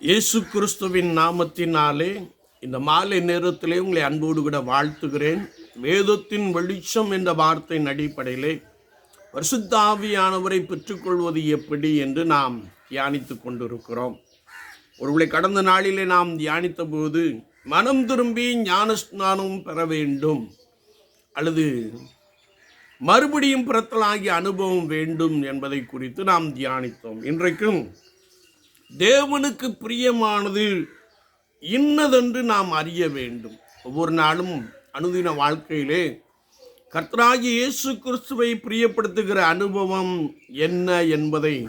இயேசு கிறிஸ்துவின் நாமத்தினாலே இந்த மாலை நேரத்திலே உங்களை அன்போடு கூட வாழ்த்துகிறேன். வேதத்தின் வெளிச்சம் என்ற வார்த்தையின் அடிப்படையிலே வருஷத்தாவியானவரை பெற்றுக்கொள்வது எப்படி என்று நாம் தியானித்து கொண்டிருக்கிறோம். ஒருவேளை கடந்த நாளிலே நாம் தியானித்த போது மனம் திரும்பி ஞானஸ்நானம் பெற வேண்டும். அல்லது மறுபடியும் பிறத்தலாகிய அனுபவம் வேண்டும் என்பதை குறித்து நாம் தியானித்தோம். இன்றைக்கும் தேவனுக்கு பிரியமானது இன்னதென்று நாம் அறிய வேண்டும். ஒவ்வொரு நாளும் அனுதின வாழ்க்கையிலே கர்த்தராகி இயேசு கிறிஸ்துவை பிரியப்படுத்துகிற அனுபவம் என்ன என்பதை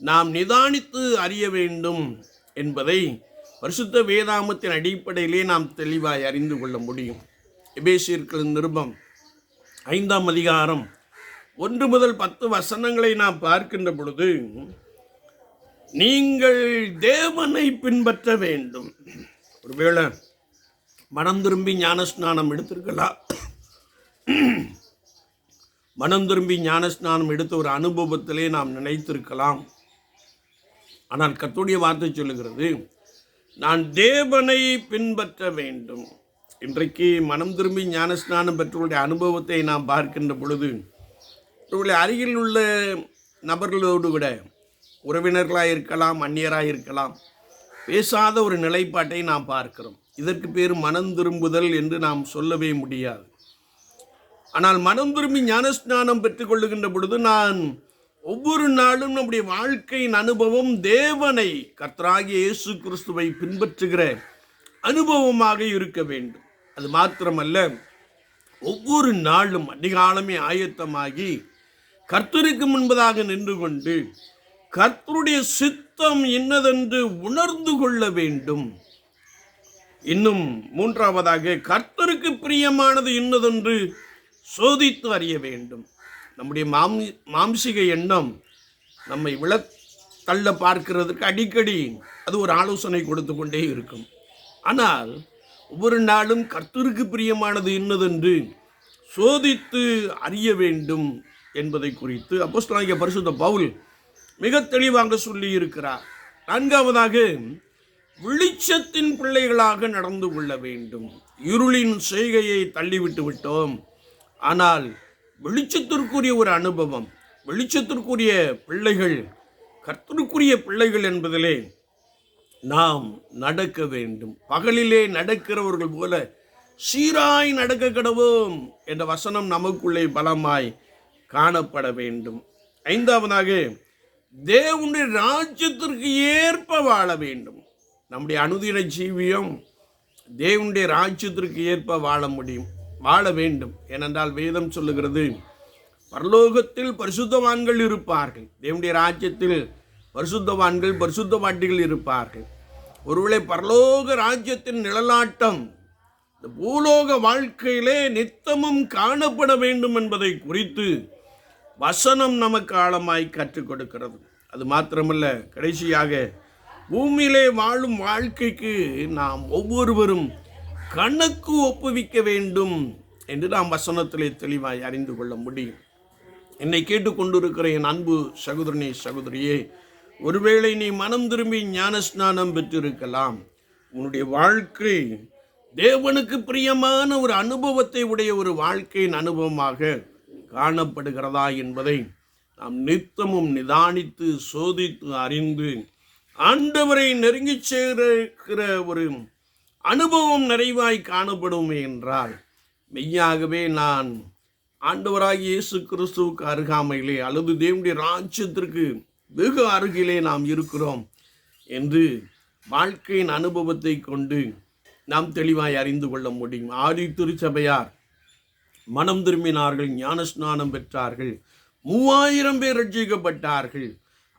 நாம் நிதானித்து அறிய வேண்டும் என்பதை பரிசுத்த வேதாமத்தின் அடிப்படையிலே நாம் தெளிவாய் அறிந்து கொள்ள முடியும். எபேசியர்களின் நிருபம் ஐந்தாம் அதிகாரம் ஒன்று முதல் பத்து வசனங்களை நாம் பார்க்கின்ற பொழுது நீங்கள் தேவனை பின்பற்ற வேண்டும். ஒருவேளை மனம் திரும்பி ஞானஸ்நானம் எடுத்திருக்கலாம். மனம் திரும்பி ஞானஸ்நானம் எடுத்த ஒரு அனுபவத்திலே நாம் நினைத்திருக்கலாம். ஆனால் கத்துடைய வார்த்தை சொல்லுகிறது நான் தேவனை பின்பற்ற வேண்டும். இன்றைக்கு மனம் திரும்பி ஞானஸ்நானம் பெற்றவருடைய அனுபவத்தை நாம் பார்க்கின்ற பொழுது இவர்களுடைய அருகில் உள்ள நபர்களோடு விட உறவினர்களாக இருக்கலாம் அந்நியராக இருக்கலாம். பேசாத ஒரு நிலைப்பாட்டை நாம் பார்க்கிறோம். இதற்கு பேர் மனம் திரும்புதல் என்று நாம் சொல்லவே முடியாது. ஆனால் மனம் திரும்பி ஞானஸ்நானம் பெற்றுக்கொள்ளுகின்ற பொழுது நான் ஒவ்வொரு நாளும் நம்முடைய வாழ்க்கையின் அனுபவம் தேவனை கர்த்தராகிய இயேசு கிறிஸ்துவை பின்பற்றுகிற அனுபவமாக இருக்க வேண்டும். அது மாத்திரமல்ல ஒவ்வொரு நாளும் அதிகாலமே ஆயத்தமாகி கர்த்தருக்கு முன்பதாக நின்று கொண்டு கர்த்தருடைய சித்தம் என்னதென்று உணர்ந்து கொள்ள வேண்டும். இன்னும் மூன்றாவதாக கர்த்தருக்கு பிரியமானது இன்னதென்று சோதித்து அறிய வேண்டும். நம்முடைய மாம் மாம்சிக எண்ணம் நம்மை விழ தள்ள பார்க்கிறதுக்கு அடிக்கடி அது ஒரு ஆலோசனை கொடுத்து கொண்டே இருக்கும். ஆனால் ஒவ்வொரு நாளும் கர்த்தருக்கு பிரியமானது இன்னதென்று சோதித்து அறிய வேண்டும் என்பதை குறித்து அப்போஸ்தலனாகிய பரிசுத்த பவுல் மிக தெளிவாக சொல்லி இருக்கிறார் நான்காவதாக வெளிச்சத்தின் பிள்ளைகளாக நடந்து கொள்ள வேண்டும். இருளின் செய்கையை தள்ளிவிட்டு விட்டோம். ஆனால் வெளிச்சத்திற்குரிய ஒரு அனுபவம் வெளிச்சத்திற்குரிய பிள்ளைகள் கர்த்தருக்குரிய பிள்ளைகள் என்பதிலே நாம் நடக்க வேண்டும். பகலிலே நடக்கிறவர்கள் போல சீராய் நடக்க கடவோம் என்ற வசனம் நமக்குள்ளே பலமாய் காணப்பட வேண்டும். ஐந்தாவதாக தேவனுடைய ராஜ்யத்திற்கு ஏற்ப வாழ வேண்டும். நம்முடைய அனுதின ஜீவியம் தேவனுடைய ராஜ்யத்திற்கு ஏற்ப வாழ முடியும் வாழ வேண்டும். ஏனென்றால் வேதம் சொல்லுகிறது பரலோகத்தில் பரிசுத்தவான்கள் இருப்பார்கள். தேவனுடைய ராஜ்யத்தில் பரிசுத்தவான்கள் பரிசுத்தவாட்டிகள் இருப்பார்கள். ஒருவேளை பரலோக ராஜ்யத்தின் நிழலாட்டம் இந்த பூலோக வாழ்க்கையிலே நித்தமும் காணப்பட வேண்டும் என்பதை குறித்து வசனம் நமக்கு ஆழமாய் கற்றுக் கொடுக்கிறது. அது மாத்திரமல்ல கடைசியாக பூமியிலே வாழும் வாழ்க்கைக்கு நாம் ஒவ்வொருவரும் கணக்கு ஒப்புவிக்க வேண்டும் என்று நாம் வசனத்திலே தெளிவாய் அறிந்து கொள்ள முடியும். என்னை கேட்டுக்கொண்டிருக்கிற என் அன்பு சகோதரனே சகோதரியே ஒருவேளை நீ மனம் திரும்பி ஞானஸ்நானம் பெற்றிருக்கலாம். உன்னுடைய வாழ்க்கை தேவனுக்கு பிரியமான ஒரு அனுபவத்தை உடைய ஒரு வாழ்க்கையின் அனுபவமாக காணப்படுகிறதா என்பதை நாம் நித்தமும் நிதானித்து சோதித்து அறிந்து ஆண்டவரை நெருங்கி சேர்க்கிற ஒரு அனுபவம் நிறைவாய் காணப்படுமே என்றால் மெய்யாகவே நான் ஆண்டவராக இயேசு கிறிஸ்துவுக்கு அருகாமையிலே அல்லது தேவனுடைய ராஜ்யத்திற்கு வெகு அருகிலே நாம் இருக்கிறோம் என்று வாழ்க்கையின் அனுபவத்தை கொண்டு நாம் தெளிவாய் அறிந்து கொள்ள முடியும். ஆதி திருச்சபையார் மனம் திரும்பினார்கள் ஞானஸ்நானம் பெற்றார்கள் மூவாயிரம் பேர் ரட்சிக்கப்பட்டார்கள்.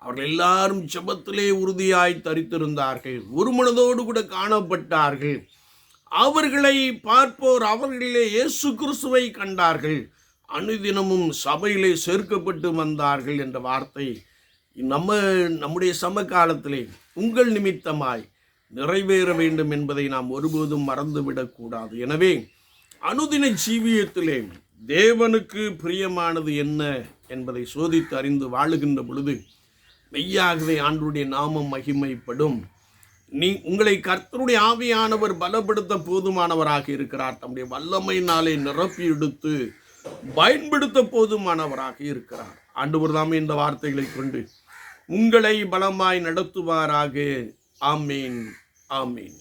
அவர்கள் எல்லாரும் செபத்திலே உறுதியாய் தரித்திருந்தார்கள் ஒரு மனதோடு கூட காணப்பட்டார்கள். அவர்களை பார்ப்போர் அவர்களிலே இயேசு கிறிஸ்துவை கண்டார்கள். அனுதினமும் சபையிலே சேர்க்கப்பட்டு வந்தார்கள் என்ற வார்த்தை நம்ம நம்முடைய சமகாலத்திலே உங்கள் நிமித்தமாய் நிறைவேற வேண்டும் என்பதை நாம் ஒருபோதும் மறந்துவிடக்கூடாது. எனவே அனுதின ஜீவியத்திலே தேவனுக்கு பிரியமானது என்ன என்பதை சோதித்து அறிந்து வாழுகின்ற பொழுது மெய்யாகவே ஆண்டுடைய நாமம் மகிமைப்படும். நீ உங்களை கர்த்தருடைய ஆவியானவர் பலப்படுத்த போதுமானவராக இருக்கிறார். தம்முடைய வல்லமையினாலே நிரப்பி எடுத்து பயன்படுத்த போதுமானவராக இருக்கிறார். ஆண்டவர் தாமே இந்த வார்த்தைகளை கொண்டு உங்களை பலமாய் நடத்துவாராக. ஆமீன் ஆமீன்.